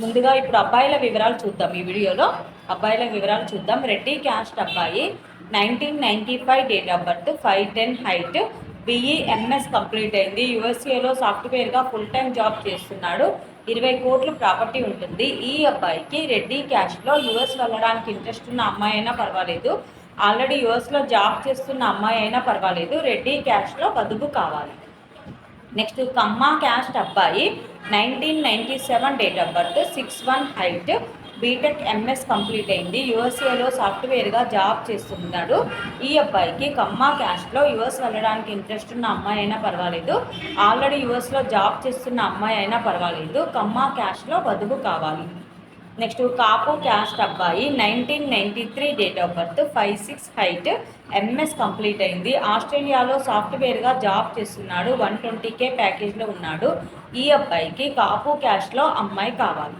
ముందుగా ఇప్పుడు అబ్బాయిల వివరాలు చూద్దాం ఈ వీడియోలో. అబ్బాయిల వివరాలు చూద్దాం. రెడ్డి క్యాస్ట్ అబ్బాయి. Nineteen ninety five date of birth five ten height. BE MS complete అయింది. యుఎస్ఏలో సాఫ్ట్వేర్గా ఫుల్ టైం జాబ్ చేస్తున్నాడు. ఇరవై కోట్లు ప్రాపర్టీ ఉంటుంది. ఈ అబ్బాయికి రెడ్డి క్యాష్లో యుఎస్ వెళ్ళడానికి ఇంట్రెస్ట్ ఉన్న అమ్మాయి అయినా పర్వాలేదు. ఆల్రెడీ యుఎస్లో జాబ్ చేస్తున్న అమ్మాయి అయినా పర్వాలేదు. రెడ్డి క్యాష్లో బతుకు కావాలి. నెక్స్ట్ కమ్మ క్యాస్ట్ అబ్బాయి nineteen ninety seven date of birth six one height B Tech MS complete అయింది. యూఎస్ఏలో సాఫ్ట్వేర్గా జాబ్ చేస్తున్నాడు. ఈ అబ్బాయికి కమ్మ క్యాస్ట్లో యుఎస్ వెళ్ళడానికి ఇంట్రెస్ట్ ఉన్న అమ్మాయి అయినా పర్వాలేదు. ఆల్రెడీ యుఎస్లో జాబ్ చేస్తున్న అమ్మాయి అయినా పర్వాలేదు. కమ్మ క్యాస్ట్లో వదువు కావాలి. నెక్స్ట్ కాపు క్యాస్ట్ అబ్బాయి nineteen ninety three date of birth five six height MS complete అయింది. ఆస్ట్రేలియాలో సాఫ్ట్వేర్గా జాబ్ చేస్తున్నాడు. వన్ ట్వంటీ కే ప్యాకేజ్లో ఉన్నాడు. ఈ అబ్బాయికి కాపు క్యాస్ట్లో అమ్మాయి కావాలి.